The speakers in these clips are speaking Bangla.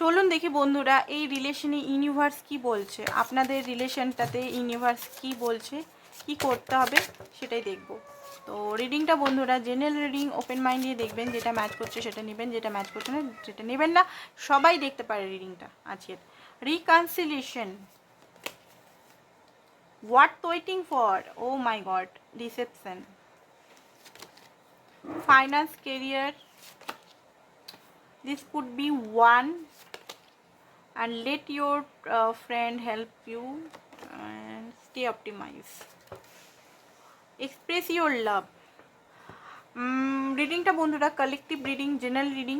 চলুন দেখি বন্ধুরা, এই রিলেশনে ইউনিভার্স কি বলছে? আপনাদের রিলেশনটাতে ইউনিভার্স কি বলছে? কি করতে হবে? সেটাই দেখব। তো রিডিংটা বন্ধুরা জেনারেল রিডিং ওপেন মাইন্ড দিয়ে দেখবেন যেটা ম্যাচ করছে সেটা নেবেন, যেটা ম্যাচ করছে না সেটা নেবেন না। সবাই দেখতে পারে রিডিংটা আজকের। Reconciliation what waiting for oh my god reception finance career this could be one and let your uh, friend help you and stay optimized. Express your love. রিডিংটা বন্ধুরা কালেকটিভ রিডিং জেনারেল রিডিং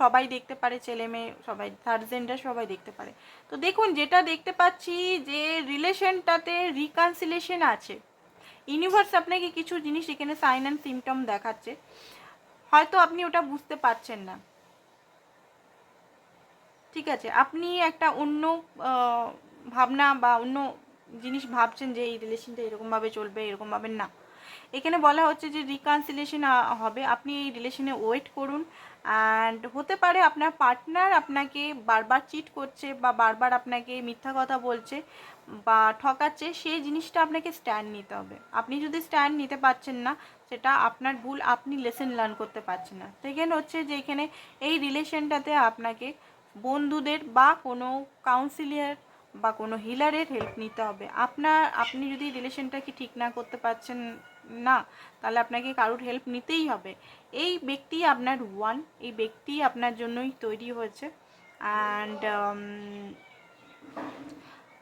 সবাই দেখতে পারে ছেলে মেয়ে সবাই থার্ড জেন্ডার সবাই দেখতে পারে। তো দেখুন যেটা দেখতে পাচ্ছি যে রিলেশনটাতে রিকনসিলেশন আছে। ইউনিভার্স আপনাকে কিছু জিনিস এখানে সাইন অ্যান্ড সিমটম দেখাচ্ছে। হয়তো আপনি ওটা বুঝতে পারছেন না। ঠিক আছে, আপনি একটা অন্য ভাবনা বা অন্য জিনিস ভাবছেন যে এই রিলেশনটা এরকমভাবে চলবে, এরকমভাবে না। এখানে বলা হচ্ছে যে রিকনসিলেশন হবে। আপনি এই রিলেশনে ওয়েট করুন অ্যান্ড হতে পারে আপনার পার্টনার আপনাকে বারবার চিট করছে বা বারবার আপনাকে মিথ্যা কথা বলছে বা ঠকাচ্ছে, সেই জিনিসটা আপনাকে স্ট্যান্ড নিতে হবে। আপনি যদি স্ট্যান্ড নিতে পারছেন না, সেটা আপনার ভুল, আপনি লেসেন লার্ন করতে পারছেন না। এখানে হচ্ছে যে এখানে এই রিলেশনটাতে আপনাকে বন্ধুদের বা কোনো কাউন্সিলিয়ার বা কোনো হিলারের হেল্প নিতে হবে। আপনার, আপনি যদি রিলেশনটাকে ঠিক না করতে পারছেন না, তাহলে আপনাকে কারোর হেল্প নিতেই হবে। এই ব্যক্তি আপনার ওয়ান এই ব্যক্তি আপনার জন্যই তৈরি হয়েছে। অ্যান্ড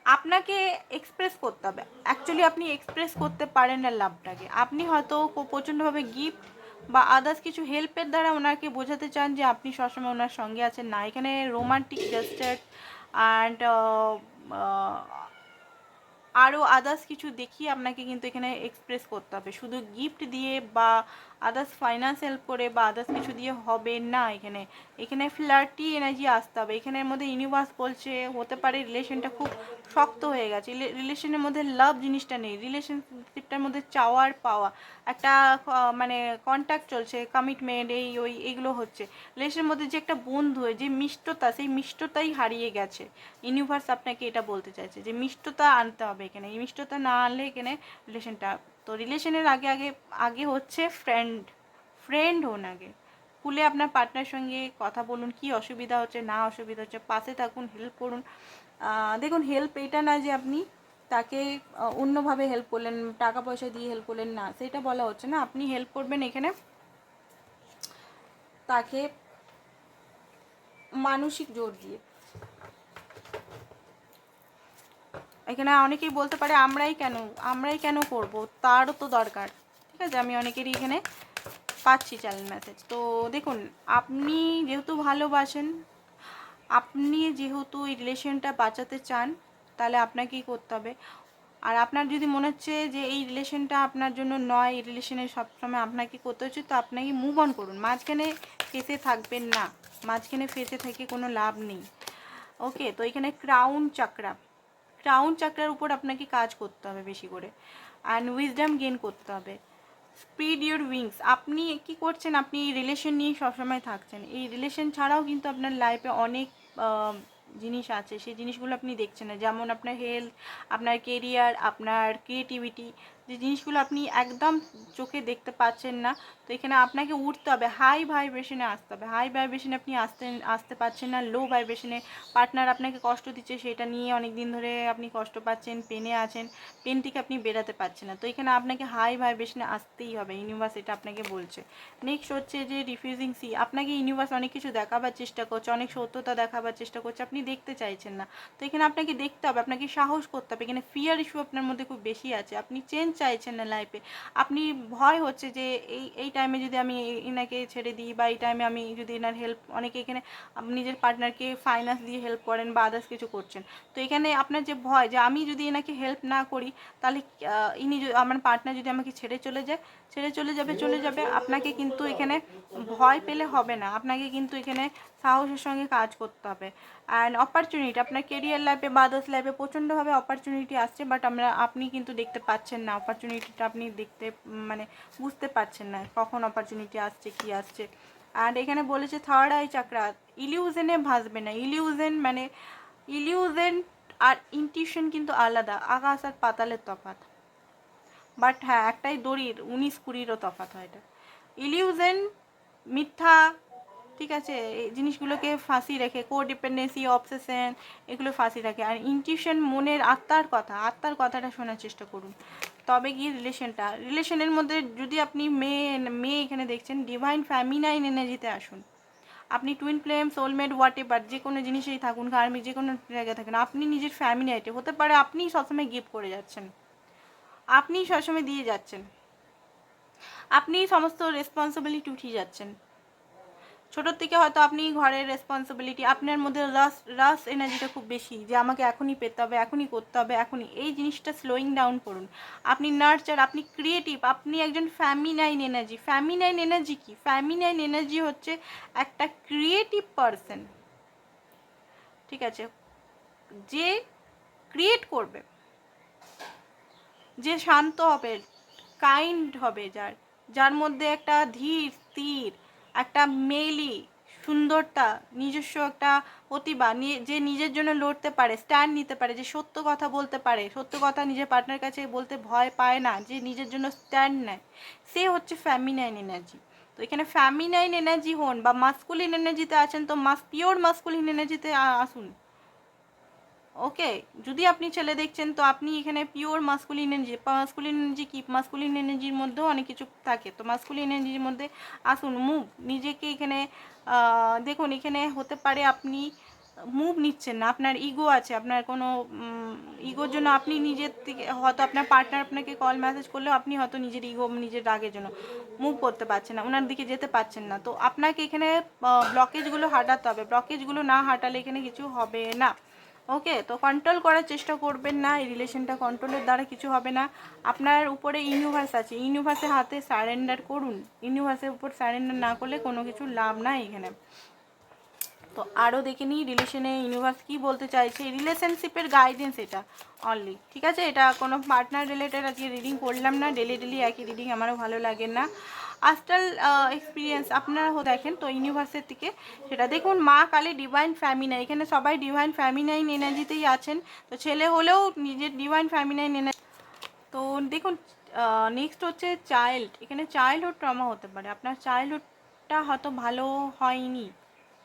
আপনাকে এক্সপ্রেস করতে হবে। অ্যাকচুয়ালি আপনি এক্সপ্রেস করতে পারেন না লাভটাকে আপনি হয়তো প্রচণ্ডভাবে গিফট বা আদার্স কিছু হেল্পের দ্বারা ওনাকে বোঝাতে চান যে আপনি সবসময় ওনার সঙ্গে আছেন না। এখানে রোমান্টিক জেস্টার অ্যান্ড আরও আদার্স কিছু দেখিয়ে আপনাকে কিন্তু এখানে এক্সপ্রেস করতে হবে। শুধু গিফট দিয়ে বা আদার্স ফাইন্যান্স হেল্প করে বা আদার্স কিছু দিয়ে হবে না এখানে। এখানে ফ্ল্যাটি এনার্জি আসতে হবে। এখানের মধ্যে ইউনিভার্স বলছে, হতে পারে রিলেশনটা খুব শক্ত হয়ে গেছে। রিলেশনের মধ্যে লাভ জিনিসটা নেই। রিলেশনশিপটার মধ্যে চাওয়ার পাওয়া। একটা মানে কন্ট্যাক্ট চলছে কমিটমেন্ট এই, ওই, এগুলো হচ্ছে। রিলেশনের মধ্যে যে একটা বন্ধু হয় যে মিষ্টতা, সেই মিষ্টতাই হারিয়ে গেছে। ইউনিভার্স আপনাকে এটা বলতে চাইছে যে মিষ্টতা আনতে হবে এখানে। এই মিষ্টতা না আনলে এখানে রিলেশনটা, তো রিলেশনের আগে আগে আগে হচ্ছে ফ্রেন্ড ফ্রেন্ড হন আগে। খুলে আপনার পার্টনার সঙ্গে কথা বলুন, কি অসুবিধা হচ্ছে, না অসুবিধা হচ্ছে, পাশে থাকুন হেল্প করুন। দেখুন হেল্প এটা না যে আপনি তাকে অন্যভাবে হেল্প করলেন, টাকা পয়সা দিয়ে হেল্প করলেন, না, সেটা বলা হচ্ছে না। আপনি হেল্প করবেন এখানে তাকে মানসিক জোর দিয়ে। এখানে অনেকেই বলতে পারে, আমরাই কেন আমরাই কেন করব? তারও তো দরকার। ঠিক আছে? আমি অনেকেরই এখানে পাচ্ছি চ্যানেল মেসেজ তো দেখুন, আপনি যেহেতু ভালোবাসেন, আপনি যেহেতু এই রিলেশনটা বাঁচাতে চান, তাহলে আপনাকেই করতে হবে? আর আপনার যদি মনে হচ্ছে যে এই রিলেশনটা আপনার জন্য নয়, এই রিলেশনে সবসময় আপনাকে করতে হচ্ছে, তো আপনাকে মুভ অন করুন। মাঝখানে ফেসে থাকবেন না, মাঝখানে ফেসে থেকে কোনো লাভ নেই। ওকে তো এখানে ক্রাউন চাকরা ক্রাউন চাকরার উপর আপনাকে কাজ করতে হবে বেশি করে। অ্যান্ড উইজডাম গেন করতে হবে। Speed your wings. আপনি কি করছেন? আপনি এই রিলেশন নিয়ে সবসময় থাকছেন। এই রিলেশন ছাড়াও কিন্তু আপনার লাইফে অনেক জিনিস আছে। সেই জিনিসগুলো আপনি দেখছেন না। যেমন আপনার হেলথ আপনার কেরিয়ার আপনার ক্রিয়েটিভিটি যে জিনিসগুলো আপনি একদম চোখে দেখতে পাচ্ছেন না, তো এখানে আপনাকে উঠতে হবে। হাই ভাইব্রেশনে আসতে হবে। হাই ভাইব্রেশনে আপনি আসতে আসতে পারছেন না। লো ভাইব্রেশনে পার্টনার আপনাকে কষ্ট দিচ্ছে, সেটা নিয়ে অনেক দিন ধরে আপনি কষ্ট পাচ্ছেন পেনে আছেন পেন থেকে আপনি বেরাতে পারছেন না। তো এখানে আপনাকে হাই ভাইব্রেশনে আসতেই হবে ইউনিভার্স এটা আপনাকে বলছে। নেক্সট হচ্ছে যে রিফিউজিং সি আপনাকে ইউনিভার্স অনেক কিছু দেখাবার চেষ্টা করছে, অনেক সত্যতা দেখাবার চেষ্টা করছে, আপনি দেখতে চাইছেন না। তো এখানে আপনাকে দেখতে হবে, আপনাকে সাহস করতে হবে। এখানে ফিয়ার ইস্যু আপনার মধ্যে খুব বেশি আছে। আপনি চেঞ্জ চাইছেন না লাইফে আপনি ভয় হচ্ছে যে এই এই টাইমে যদি আমি এনাকে ছেড়ে দিই বা এই টাইমে আমি যদি এনার হেল্প অনেকে এখানে নিজের পার্টনারকে ফাইন্যান্স দিয়ে হেল্প করেন বা আদার্স কিছু করছেন। তো এখানে আপনার যে ভয় যে আমি যদি এনাকে হেল্প না করি, তাহলে ইনি আমার পার্টনার যদি আমাকে ছেড়ে চলে যায়, ছেড়ে চলে যাবে চলে যাবে, আপনাকে কিন্তু এখানে ভয় পেলে হবে না। আপনাকে কিন্তু এখানে সাহসের সঙ্গে কাজ করতে হবে। অ্যান্ড অপরচুনিটি আপনার কেরিয়ার লাইফে বা আদার্স লাইফে প্রচণ্ডভাবে অপরচুনিটি আসছে বাট আমরা, আপনি কিন্তু দেখতে পাচ্ছেন না। অপরচুনিটিটা আপনি দেখতে মানে বুঝতে পারছেন না, কখন অপরচুনিটি আসছে, কি আসছে। আর এখানে বলেছে থার্ড আই চাকরা ইলিউজেনে ভাসবে না। ইলিউজেন মানে ইলিউজেন আর ইনটিউশন কিন্তু আলাদা, আকাশ আর পাতালের তফাত বাট হ্যাঁ একটাই দড়ির, উনিশ কুড়িরও তফাত হয় এটা। ইলিউজেন মিথ্যা ঠিক আছে? এই জিনিসগুলোকে ফাঁসি রেখে কো ডিপেন্ডেন্সি অবসেশন এগুলো ফাঁসি রাখে। আর ইনটিউশন মনের আত্মার কথা, আত্মার কথাটা শোনার চেষ্টা করুন। তবে গিয়ে রিলেশনটা রিলেশনের মধ্যে যদি আপনি মেয়ে মেয়ে এখানে দেখছেন ডিভাইন ফ্যামিনাইন এনার্জিতে আসুন। আপনি twin flame soulmate whatever যে কোনো জিনিসেই থাকুন কার্মিক যে কোনো জায়গায় থাকুন, আপনি নিজের ফ্যামিলিতে হতে পারে আপনি সবসময় গিফট করে যাচ্ছেন। আপনি সবসময় দিয়ে যাচ্ছেন। আপনি সমস্ত রেসপন্সিবিলিটি উঠিয়ে যাচ্ছেন। ছোটোর থেকে হয়তো আপনি ঘরের রেসপন্সিবিলিটি আপনার মধ্যে রাস রাস এনার্জিটা খুব বেশি যে আমাকে এখনই পেতে হবে, এখনই করতে হবে, এখনই। এই জিনিসটা স্লোয়িং ডাউন করুন। আপনি নার্চার আপনি ক্রিয়েটিভ আপনি একজন ফ্যামিনাইন এনার্জি ফ্যামিনাইন এনার্জি কি? ফ্যামিনাইন এনার্জি হচ্ছে একটা ক্রিয়েটিভ পারসন ঠিক আছে? যে ক্রিয়েট করবে। যে শান্ত হবে কাইন্ড হবে যার। যার মধ্যে একটা ধীর, স্থির। একটা মেইলি সুন্দরতা, নিজস্ব একটা প্রতিভা যে নিজের জন্য লড়তে পারে স্ট্যান্ড নিতে পারে, যে সত্য কথা বলতে পারে, সত্য কথা নিজের পার্টনার কাছে বলতে ভয় পায় না, যে নিজের জন্য স্ট্যান্ড নেয়। সে হচ্ছে ফ্যামিনাইন এনার্জি তো এখানে ফ্যামিনাইন এনার্জি হন বা মাস্কুলিন এনার্জিতে আছেন, তো মাস পিওর মাস্কুলিন এনার্জিতে আসুন। ওকে, যদি আপনি ছেলে দেখছেন, তো আপনি এখানে pure masculine energy masculine energy কি? মাস্কুলিন এনার্জির মধ্যেও অনেক কিছু থাকে। তো মাস্কুলিন এনার্জির মধ্যে আসুন মুভ নিজেকে এখানে দেখুন, এখানে হতে পারে আপনি মুভ নিচ্ছেন না, আপনার ইগো আছে, আপনার কোনো ইগোর জন্য আপনি নিজের থেকে, হয়তো আপনার পার্টনার আপনাকে কল মেসেজ করলেও আপনি হয়তো নিজের ইগো নিজের রাগের জন্য মুভ করতে পারছেন না, ওনার দিকে যেতে পারছেন না। তো আপনাকে এখানে ব্লকেজগুলো হাঁটাতে হবে। ব্লকেজগুলো না হাঁটালে এখানে কিছু হবে না। ওকে, তো কন্ট্রোল করার চেষ্টা করবেন না, এই রিলেশনটা কন্ট্রোলের দ্বারা কিছু হবে না। আপনার উপরে ইউনিভার্স আছে ইউনিভার্সের হাতে সারেন্ডার করুন। ইউনিভার্সের উপর সারেন্ডার না করলে কোনো কিছু লাভ নাই এখানে। তো আরও দেখে নিই রিলেশনে ইউনিভার্স কী বলতে চাইছে। রিলেশনশিপের গাইডেন্স এটা অনলি ঠিক আছে? এটা কোনো পার্টনার রিলেটেড আজকে রিডিং করলাম না ডেলি ডেলি একই রিডিং আমারও ভালো লাগে না। আস্টাল এক্সপিরিয়েন্স আপনারা হো দেখেন, তো ইউনিভার্সের থেকে সেটা দেখুন, মা কালী ডিভাইন ফ্যামিনাই এখানে সবাই ডিভাইন ফ্যামিনাইন এনার্জিতেই আছেন, তো ছেলে হলেও নিজের ডিভাইন ফ্যামিনাইন এনার্জি তো দেখুন নেক্সট হচ্ছে চাইল্ড এখানে চাইল্ডহুড ট্রমা হতে পারে, আপনার চাইল্ডহুডটা হয়তো ভালো হয়নি।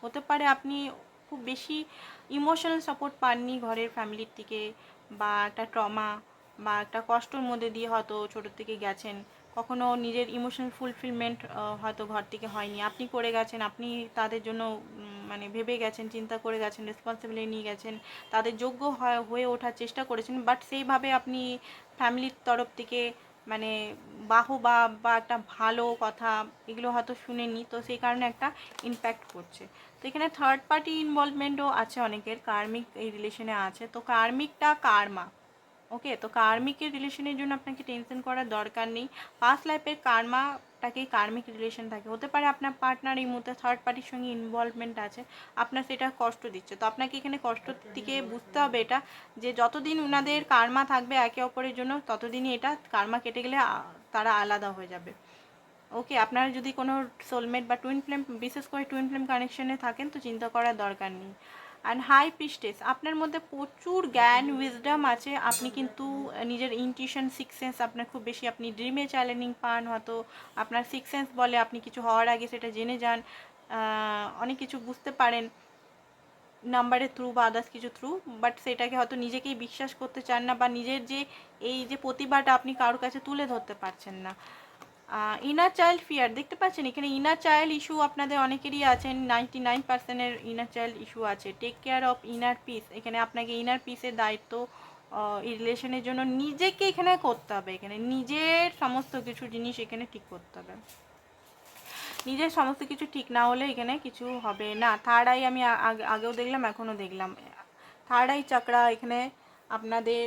হতে পারে আপনি খুব বেশি ইমোশনাল সাপোর্ট পাননি ঘরের ফ্যামিলির থেকে বা একটা ট্রমা বা একটা কষ্টর মধ্যে দিয়ে হয়তো ছোটোর থেকে গেছেন, কখনো নিজের ইমোশনাল ফুলফিলমেন্ট হয়তো ঘর থেকে হয়নি। আপনি করে গেছেন, আপনি তাদের জন্য মানে ভেবে গেছেন, চিন্তা করে গেছেন রেসপন্সিবিলিটি নিয়ে গেছেন, তাদের যোগ্য হয়- ওঠার চেষ্টা করেছেন বাট সেইভাবে আপনি ফ্যামিলির তরফ থেকে মানে বাহবা বা একটা ভালো কথা এগুলো হয়তো শুনেনি, তো সেই কারণে একটা ইম্প্যাক্ট করছে। তো এখানে থার্ড পার্টি ইনভলভমেন্টও আছে অনেকের কার্মিক এই রিলেশনে আছে। তো কার্মিকটা কার্মা ওকে তো কার্মিকের রিলেশনের জন্য আপনাকে টেনশন করার দরকার নেই। পাস্ট লাইফের কার্মাটাকেই কার্মিক রিলেশন থাকে। হতে পারে আপনার পার্টনার এই মুহূর্তে থার্ড পার্টির সঙ্গে ইনভলভমেন্ট আছে, আপনার সেটা কষ্ট দিচ্ছে। তো আপনাকে এখানে কষ্ট থেকে বুঝতে হবে এটা, যে যতদিন ওনাদের কার্মা থাকবে একে অপরের জন্য, ততদিনই এটা কার্মা কেটে গেলে তারা আলাদা হয়ে যাবে। ওকে আপনারা যদি কোনো সোলমেট বা টুইন ফ্লেম বিশেষ করে টুইন ফ্লেম কানেকশনে থাকেন, তো চিন্তা করার দরকার নেই। অ্যান্ড হাই পিস্টেস আপনার মধ্যে প্রচুর জ্ঞান উইজডম আছে। আপনি কিন্তু নিজের ইনটিউশন সিক্স সেন্স আপনার খুব বেশি, আপনি ড্রিমে চ্যালেঞ্জিং পান হয়তো। আপনার সিক্স সেন্স বলে আপনি কিছু হওয়ার আগে সেটা জেনে যান। অনেক কিছু বুঝতে পারেন। নাম্বারের থ্রু বা আদার্স কিছু থ্রু বাট সেটাকে হয়তো নিজেকেই বিশ্বাস করতে চান না বা নিজের যে, এই যে প্রতিভাটা আপনি কারোর কাছে তুলে ধরতে পারছেন না। ইনার চাইল্ড ফিয়ার দেখতে পাচ্ছেন? এখানে ইনার চাইল্ড ইস্যু আপনাদের অনেকেরই আছেন নাইনটি নাইন পার্সেন্টের ইনার চাইল্ড ইস্যু আছে। Take care of inner peace এখানে আপনাকে ইনার পিসের দায়িত্ব রিলেশনের জন্য নিজেকে এখানে করতে হবে। এখানে নিজের সমস্ত কিছু জিনিস এখানে ঠিক করতে হবে। নিজের সমস্ত কিছু ঠিক না হলে এখানে কিছু হবে না। থার্ড আই আমি আগেও দেখলাম, এখনও দেখলাম। থার্ড আই চাকরা এখানে আপনাদের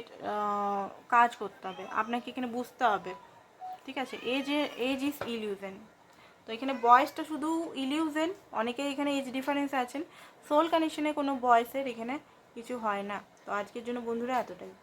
কাজ করতে হবে। আপনাকে এখানে বুঝতে হবে। ঠিক আছে? এজ এজ ইজ ইলিউজেন তো এখানে বয়সটা শুধু ইলিউজেন অনেকেই এখানে এজ ডিফারেন্স আছেন। সোল কানেকশনে কোনো বয়সের এখানে কিছু হয় না। তো আজকের জন্য বন্ধুরা এতটাই।